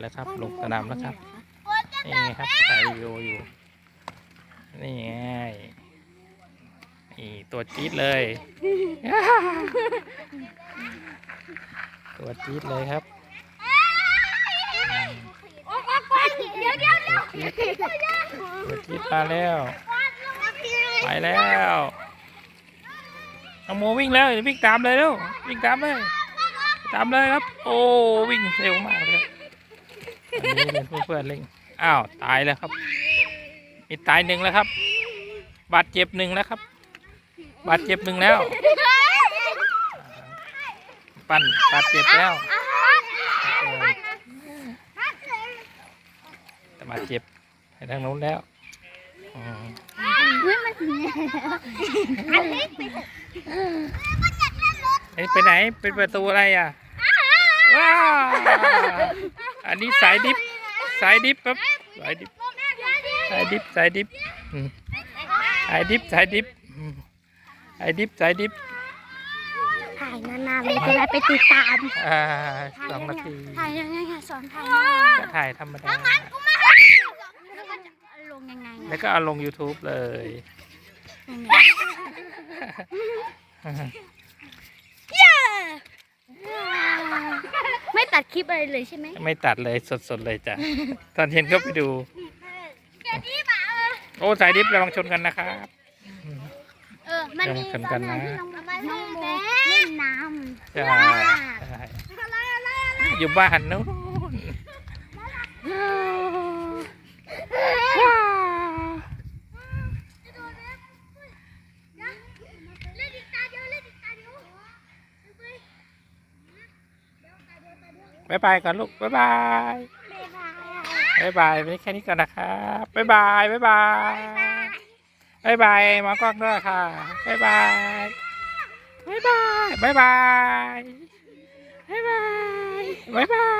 แล้วครับ ลงสนามแล้วครับนี่ไงครับถ่ายวิดีโออยู่ นี่ไงนี่ตัวจี๊ดเลย ตัวจี๊ดเลยครับเดี๋ยวเดี๋ยวเดี๋ยวตัวจี๊ดมาแล้ว ไปแล้วน้องโมวิ่งแล้ววิ่งตามเลยเร็ววิ่งตามเลย ตามเลยครับ โอ้วิ่งเร็วมากเลยครับอั นนี้เป็นเพื่อนเล่งอ้าวตายแล้วครับ มีตายหนึ่งแล้วครับ บาดเจ็บหนึ่งแล้วครับ บาดเจ็บหนึ่งแล้ว ปั้นบาดเจ็บแล้วเออบาดเจ็บไปทางนู้นแล้วเฮ้ยมันอันนี้ไปไหนเป็นประตูอะไรอะ ว้าวอันนี้สายดิฟสายดิฟครับสายดิฟสายดิฟสายดิฟอืมสายดิฟสายดิฟอืมสายดิฟสายดิฟถ่ายนานๆเลยจะได้ไปติดตามอ่าสองนาทีถ่ายยังไงอะสอนถ่ายก็ถ่ายธรรมดาแล้วก็จะลงยังไงแล้วก็เอาลง YouTube เลย ไม่ ตัดคลิปอะไรเลยใช่ไหมไม่ตัดเลยสดๆเลยจ้ะ ตอนเย็นก็ไปดูโอ้สายดิฟระวังชนกันนะครับ เออ มันมียังสำคัญนะตอที่น้องน้องโมเล่นน้ำ ใช่ใช่อยู่บ้านนู้น บายบายก่อนลูกบายบายบายบายวันนี้แค่นี้ก่อนนะครับบายบายบายบายบายบายหมอกล้องด้วยค่ะบายบายบายบายบายบายบายบายบาย